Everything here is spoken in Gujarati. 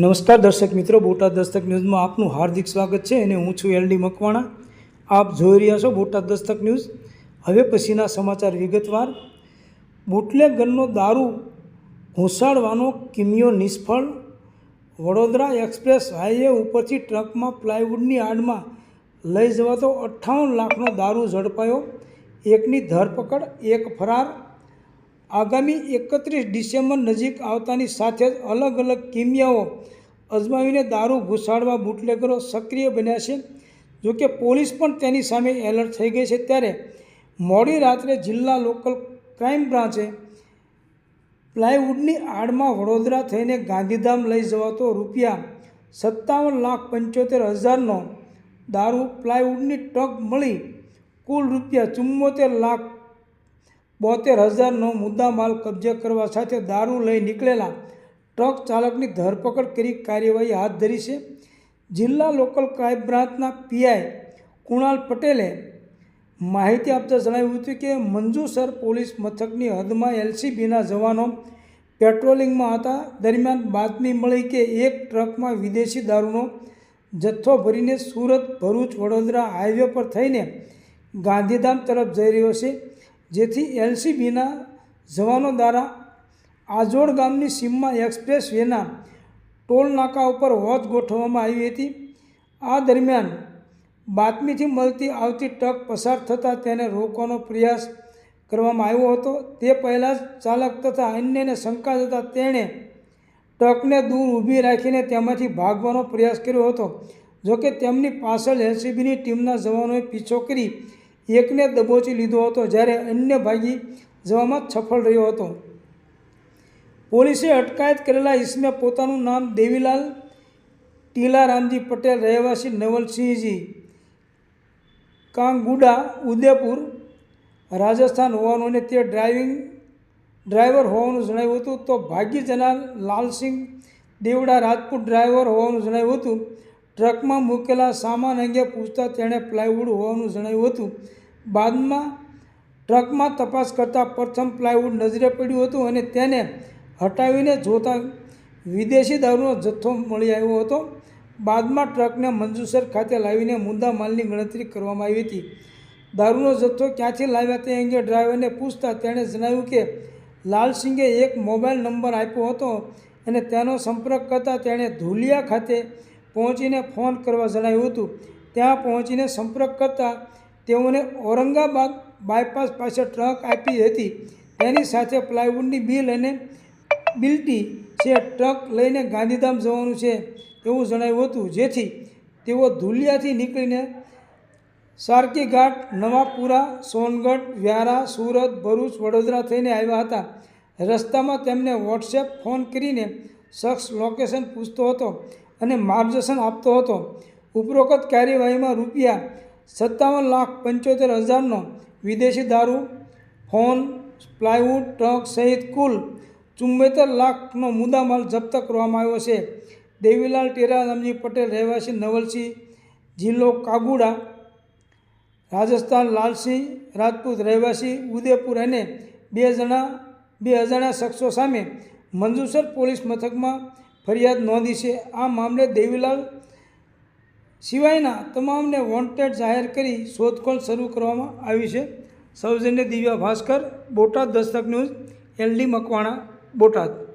નમસ્કાર દર્શક મિત્રો, બોટાદ દસ્તક ન્યૂઝમાં આપનું હાર્દિક સ્વાગત છે અને હું છું એલડી મકવાણા. આપ જોઈ રહ્યા છો બોટાદ દસ્તક ન્યૂઝ. હવે પછીના સમાચાર વિગતવાર. બોટલેગનનો દારૂ ઘૂંસાડવાનો કિમિયો નિષ્ફળ. વડોદરા એક્સપ્રેસ હાઈવે ઉપરથી ટ્રકમાં પ્લાયવુડની આડમાં લઈ જવાતો અઠ્ઠાવન લાખનો દારૂ ઝડપાયો. એકની ધરપકડ, એક ફરાર. આગામી એકત્રીસ ડિસેમ્બર નજીક આવતાની સાથે જ અલગ અલગ કિમિયાઓ અજમાવીને દારૂ ઘુસાડવા બુટલેગરો સક્રિય બન્યા છે. જોકે પોલીસ પણ તેની સામે એલર્ટ થઈ ગઈ છે ત્યારે મોડી રાત્રે જિલ્લા લોકલ ક્રાઇમ બ્રાન્ચે પ્લાયવુડની આડમાં વડોદરા થઈને ગાંધીધામ લઈ જવાતો રૂપિયા સત્તાવન લાખ પંચોતેર હજારનો દારૂ પ્લાયવુડની ટ્રક મળી કુલ રૂપિયા ચુમ્મોતેર લાખ બોતેર હજારનો મુદ્દામાલ કબજે કરવા સાથે દારૂ લઈ નીકળેલા ટ્રક ચાલકની ધરપકડ કરી કાર્યવાહી હાથ ધરી છે. જિલ્લા લોકલ ક્રાઇમ બ્રાન્ચના પીઆઈ કુણાલ પટેલે માહિતી આપતા જણાવ્યું હતું કે મંજુસર પોલીસ મથકની હદમાં એલસીબીના જવાનો પેટ્રોલિંગમાં હતા. દરમિયાન બાતમી મળી કે એક ટ્રકમાં વિદેશી દારૂનો જથ્થો ભરીને સુરત ભરૂચ વડોદરા હાઈવે પર થઈને ગાંધીધામ તરફ જઈ રહ્યો છે. જેથી એલસીબીના જવાનો દ્વારા આજોડ ગામની સીમમાં એક્સપ્રેસ વેના ટોલ નાકા ઉપર વોચ ગોઠવવામાં આવી હતી. આ દરમિયાન બાતમીથી મળતી આવતી ટ્રક પસાર થતાં તેને રોકવાનો પ્રયાસ કરવામાં આવ્યો હતો. તે પહેલાં જ ચાલક તથા અન્યને શંકા જતાં તેણે ટ્રકને દૂર ઊભી રાખીને તેમાંથી ભાગવાનો પ્રયાસ કર્યો હતો. જોકે તેમની પાછળ એલસીબીની ટીમના જવાનોએ પીછો કરી એકને દબોચી લીધો હતો જ્યારે અન્ય ભાગી જવામાં સફળ રહ્યો હતો. પોલીસે અટકાયત કરેલા ઈસમે પોતાનું નામ દેવીલાલ ટીલારામજી પટેલ, રહેવાસી નવલસિંહજી કાંગુડા ઉદયપુર રાજસ્થાન હોવાનું અને તે ડ્રાઇવિંગ ડ્રાઈવર હોવાનું જણાવ્યું હતું. તો ભાગી જનાર લાલસિંહ દેવડા રાજપૂત ડ્રાઈવર હોવાનું જણાવ્યું હતું. ટ્રકમાં મૂકેલા સામાન અંગે પૂછતા તેણે પ્લાયવુડ હોવાનું જણાવ્યું હતું. બાદમાં ટ્રકમાં તપાસ કરતાં પ્રથમ પ્લાયવુડ નજરે પડ્યું હતું અને તેને હટાવીને જોતા વિદેશી દારૂનો જથ્થો મળી આવ્યો હતો. બાદમાં ટ્રકને મંજુસર ખાતે લાવીને મુદ્દા માલની ગણતરી કરવામાં આવી હતી. દારૂનો જથ્થો ક્યાંથી લાવ્યા તે અંગે ડ્રાઈવરને પૂછતા તેણે જણાવ્યું કે લાલસિંહે એક મોબાઈલ નંબર આપ્યો હતો અને તેનો સંપર્ક કરતાં તેણે ધુલિયા ખાતે પહોંચીને ફોન કરવા જણાવ્યું હતું. ત્યાં પહોંચીને સંપર્ક કરતાં તેઓને ઔરંગાબાદ બાયપાસ પાસે ટ્રક આપી હતી. તેની સાથે પ્લાયવુડની બિલ અને બિલ્ટી છે ટ્રક લઈને ગાંધીધામ જવાનું છે એવું જણાવ્યું હતું. જેથી તેઓ ધુલિયાથી નીકળીને સારકી ઘાટ નવાપુરા, સોનગઢ, વ્યારા, સુરત, ભરૂચ, વડોદરા થઈને આવ્યા હતા. રસ્તામાં તેમને વોટ્સએપ ફોન કરીને શખ્સ લોકેશન પૂછતો હતો અને માર્ગદર્શન આપતો હતો. ઉપરોક્ત કાર્યવાહીમાં રૂપિયા સત્તાવન લાખ પંચોતેર હજારનો વિદેશી દારૂ, ફોન, પ્લાયવુડ, ટ્રક સહિત કુલ ચુમ્મોતેર લાખનો મુદ્દામાલ જપ્ત કરવામાં આવ્યો છે. દેવીલાલ ટેરા ટેરારામજી પટેલ રહેવાસી નવલસિંહ, જિલ્લો કાગુડા, રાજસ્થાન લાલસિંહ રાજપૂત રહેવાસી ઉદયપુર અને બે જણા, બે અજાણ્યા શખ્સો સામે મંજુસર પોલીસ મથકમાં ફરિયાદ નોંધી છે. આ મામલે દેવીલાલ સિવાયના તમામને વોન્ટેડ જાહેર કરી શોધખોળ શરૂ કરવામાં આવી છે. સૌજન્ય દિવ્યા ભાસ્કર, બોટાદ દસ્તક ન્યૂઝ એલડી મકવાણા, બોટાદ.